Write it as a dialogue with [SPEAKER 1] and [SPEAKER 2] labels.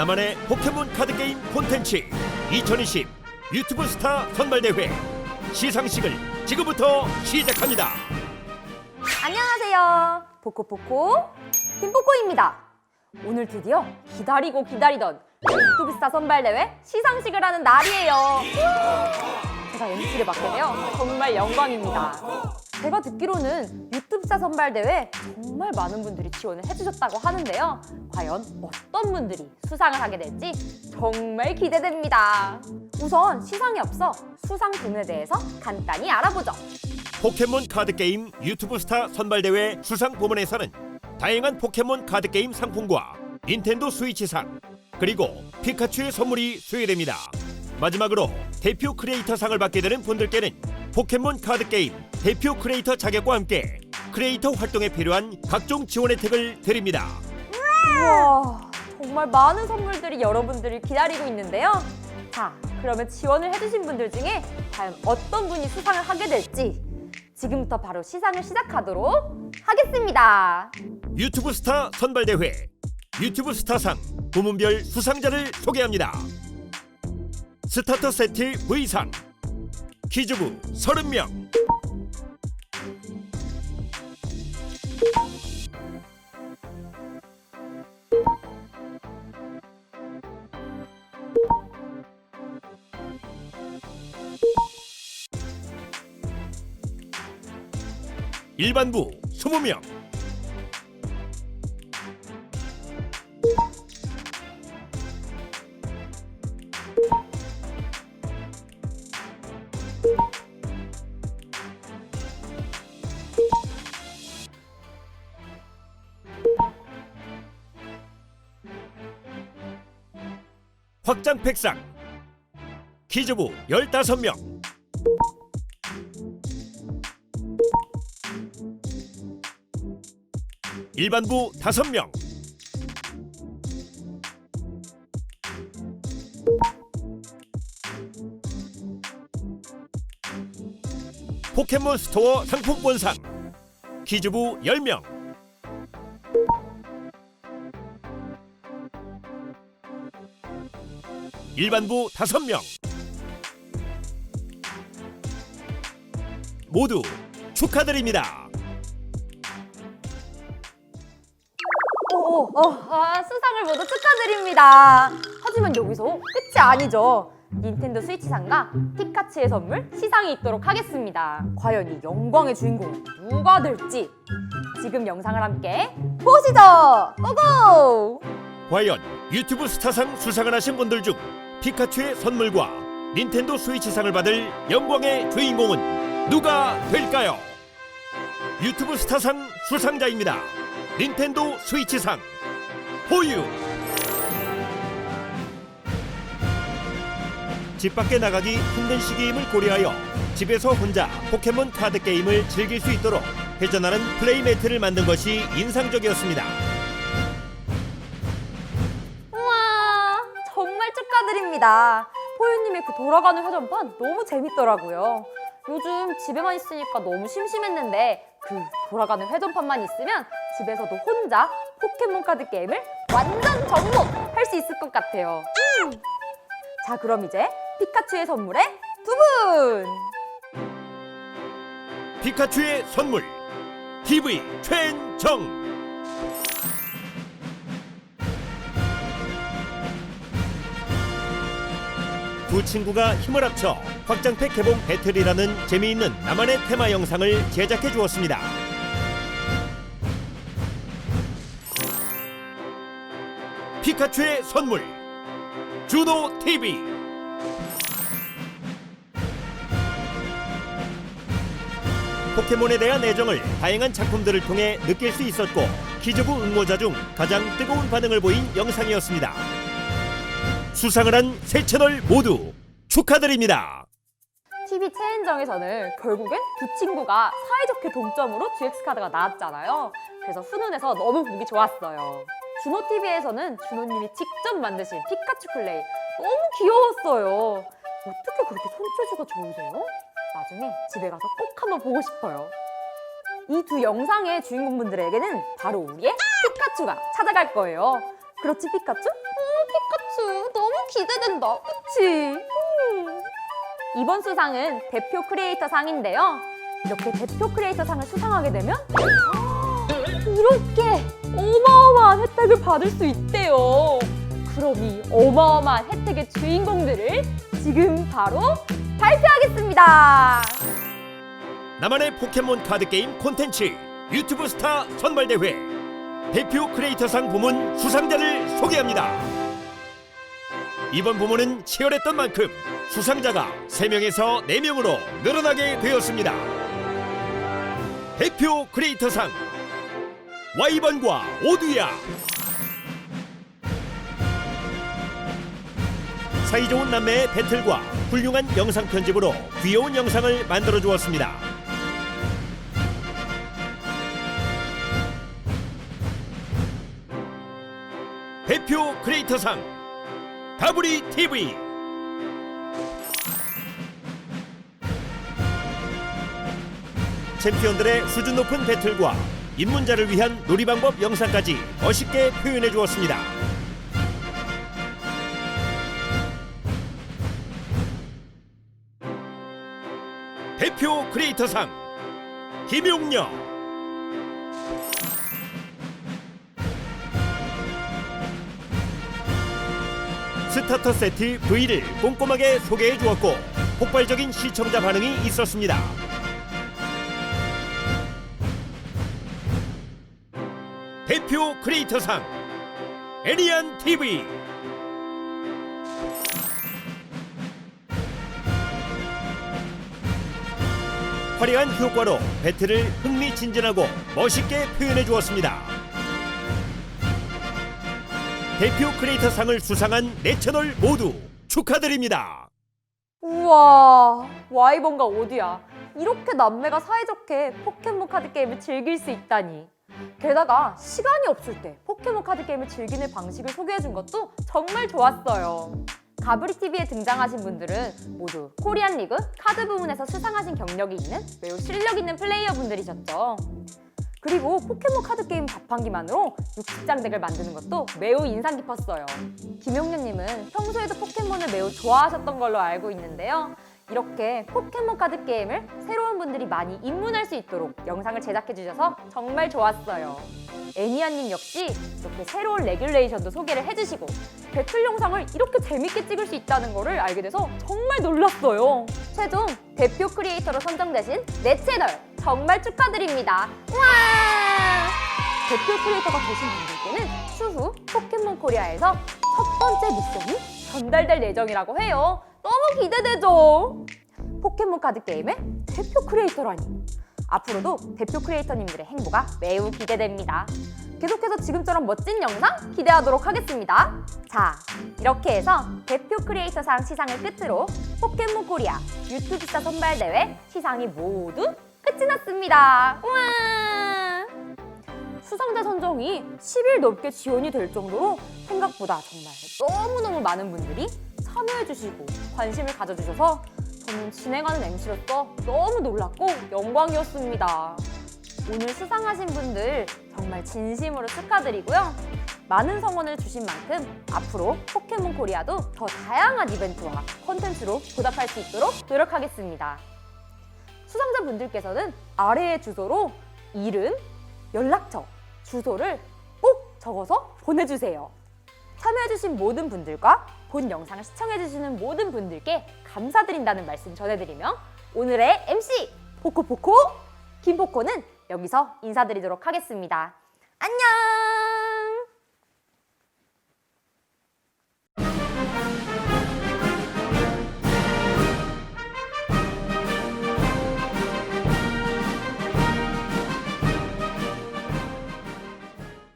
[SPEAKER 1] 나만의 포켓몬 카드 게임 콘텐츠 2020 유튜브 스타 선발대회 시상식을 지금부터 시작합니다.
[SPEAKER 2] 안녕하세요. 포코포코 김포코입니다. 오늘 드디어 기다리고 기다리던 유튜브 스타 선발대회 시상식을 하는 날이에요. 제가 MC를 맡게 되어 정말 영광입니다. 제가 듣기로는 유튜브 스타 선발 대회 정말 많은 분들이 지원을 해주셨다고 하는데요. 과연 어떤 분들이 수상을 하게 될지 정말 기대됩니다. 우선 시상에 앞서 수상군에 대해서 간단히 알아보죠.
[SPEAKER 1] 포켓몬 카드 게임 유튜브 스타 선발 대회 수상 부문에서는 다양한 포켓몬 카드 게임 상품과 닌텐도 스위치상 그리고 피카츄의 선물이 수여됩니다. 마지막으로 대표 크리에이터상을 받게 되는 분들께는 포켓몬 카드 게임 대표 크리에이터 자격과 함께 크리에이터 활동에 필요한 각종 지원 혜택을 드립니다.
[SPEAKER 2] 우와, 정말 많은 선물들이 여러분들을 기다리고 있는데요. 자, 그러면 지원을 해주신 분들 중에 과연 어떤 분이 수상을 하게 될지 지금부터 바로 시상을 시작하도록 하겠습니다.
[SPEAKER 1] 유튜브 스타 선발대회 유튜브 스타상 부문별 수상자를 소개합니다. 스타터 세트 V상 키즈부 30명 일반부 20명. 확장 팩상. 키즈부 15명 일반부 5명. 포켓몬 스토어 상품권상. 키즈부 10명. 일반부 5명. 모두 축하드립니다.
[SPEAKER 2] 오, 어, 아, 수상을 모두 축하드립니다. 하지만 여기서 끝이 아니죠. 닌텐도 스위치상과 피카츄의 선물 시상이 있도록 하겠습니다. 과연 이 영광의 주인공 누가 될지 지금 영상을 함께 보시죠. 고고!
[SPEAKER 1] 과연 유튜브 스타상 수상을 하신 분들 중 피카츄의 선물과 닌텐도 스위치상을 받을 영광의 주인공은 누가 될까요? 유튜브 스타상 수상자입니다. 닌텐도 스위치상 보유. 집 밖에 나가기 힘든 시기임을 고려하여 집에서 혼자 포켓몬 카드 게임을 즐길 수 있도록 회전하는 플레이매트를 만든 것이 인상적이었습니다.
[SPEAKER 2] 우와, 정말 축하드립니다. 포유님의 그 돌아가는 회전판 너무 재밌더라고요. 요즘 집에만 있으니까 너무 심심했는데 그 돌아가는 회전판만 있으면 집에서도 혼자 포켓몬 카드 게임을 완전 접목할 수 있을 것 같아요. 음. 자, 그럼 이제 피카츄의 선물에 두 분!
[SPEAKER 1] 피카츄의 선물 TV 최정 두 친구가 힘을 합쳐 확장팩 개봉 배틀이라는 재미있는 나만의 테마 영상을 제작해 주었습니다. 피카츄의 선물 주노 TV 포켓몬에 대한 애정을 다양한 작품들을 통해 느낄 수 있었고 키즈부 응모자 중 가장 뜨거운 반응을 보인 영상이었습니다. 수상을 한 세 채널 모두 축하드립니다.
[SPEAKER 2] TV 체인정에서는 결국엔 두 친구가 사이좋게 동점으로 GX 카드가 나왔잖아요. 그래서 훈훈해서 너무 보기 좋았어요. 준호 TV에서는 준호님이 직접 만드신 피카츄 플레이 너무 귀여웠어요. 어떻게 그렇게 손재주가 좋으세요? 나중에 집에 가서 꼭 한번 보고 싶어요. 이 두 영상의 주인공분들에게는 바로 우리의 피카츄가 찾아갈 거예요. 그렇지 피카츄? 어, 수 너무 기대된다. 그치? 음. 이번 수상은 대표 크리에이터 상인데요. 이렇게 대표 크리에이터 상을 수상하게 되면 이렇게 어마어마한 혜택을 받을 수 있대요. 그럼 이 어마어마한 혜택의 주인공들을 지금 바로 발표하겠습니다.
[SPEAKER 1] 나만의 포켓몬 카드 게임 콘텐츠 유튜브 스타 선발 대회 대표 크리에이터상 부문 수상자를 소개합니다. 이번 부문은 치열했던 만큼 수상자가 3명에서 4명으로 늘어나게 되었습니다. 대표 크리에이터상 와이번과 오두야 사이좋은 남매의 배틀과 훌륭한 영상 편집으로 귀여운 영상을 만들어 주었습니다. 대표 크리에이터상 가브리 TV 챔피언들의 수준 높은 배틀과 입문자를 위한 놀이 방법 영상까지 멋있게 표현해 주었습니다. 대표 크리에이터상 김용녀 스타터 세트 V를 꼼꼼하게 소개해 주었고 폭발적인 시청자 반응이 있었습니다. 크리에이터상 애니안 TV 화려한 효과로 배틀을 흥미진진하고 멋있게 표현해 주었습니다. 대표 크리에이터 상을 수상한 네 채널 모두 축하드립니다.
[SPEAKER 2] 우와, 와이번과 오드야. 이렇게 남매가 사이좋게 포켓몬 카드 게임을 즐길 수 있다니. 게다가 시간이 없을 때 포켓몬 카드 게임을 즐기는 방식을 소개해준 것도 정말 좋았어요. 가브리 TV에 등장하신 분들은 모두 코리안 리그 카드 부문에서 수상하신 경력이 있는 매우 실력 있는 플레이어 분들이셨죠. 그리고 포켓몬 카드 게임 자판기만으로 60장 덱을 만드는 것도 매우 인상 깊었어요. 김용녀님은 평소에도 포켓몬을 매우 좋아하셨던 걸로 알고 있는데요. 이렇게 포켓몬 카드 게임을 새로운 분들이 많이 입문할 수 있도록 영상을 제작해 주셔서 정말 좋았어요. 애니아님 역시 이렇게 새로운 레귤레이션도 소개를 해주시고 배틀 영상을 이렇게 재밌게 찍을 수 있다는 거를 알게 돼서 정말 놀랐어요. 최종 대표 크리에이터로 선정되신 내 채널 정말 축하드립니다. 와! 대표 크리에이터가 되신 분들께는 추후 포켓몬 코리아에서 첫 번째 미션이 전달될 예정이라고 해요. 기대되죠? 포켓몬 카드 게임의 대표 크리에이터라니. 앞으로도 대표 크리에이터님들의 행보가 매우 기대됩니다. 계속해서 지금처럼 멋진 영상 기대하도록 하겠습니다. 자, 이렇게 해서 대표 크리에이터상 시상을 끝으로 포켓몬 코리아 유튜브 스타 선발대회 시상이 모두 끝이 났습니다. 우와! 수상자 선정이 10일 넘게 지원이 될 정도로 생각보다 정말 너무너무 많은 분들이 참여해주시고 관심을 가져주셔서 저는 진행하는 MC로서 너무 놀랐고 영광이었습니다. 오늘 수상하신 분들 정말 진심으로 축하드리고요. 많은 성원을 주신 만큼 앞으로 포켓몬 코리아도 더 다양한 이벤트와 콘텐츠로 보답할 수 있도록 노력하겠습니다. 수상자분들께서는 아래의 주소로 이름, 연락처, 주소를 꼭 적어서 보내주세요. 참여해주신 모든 분들과 본 영상을 시청해주시는 모든 분들께 감사드린다는 말씀 전해드리며 오늘의 MC 포코포코 김포코는 여기서 인사드리도록 하겠습니다. 안녕!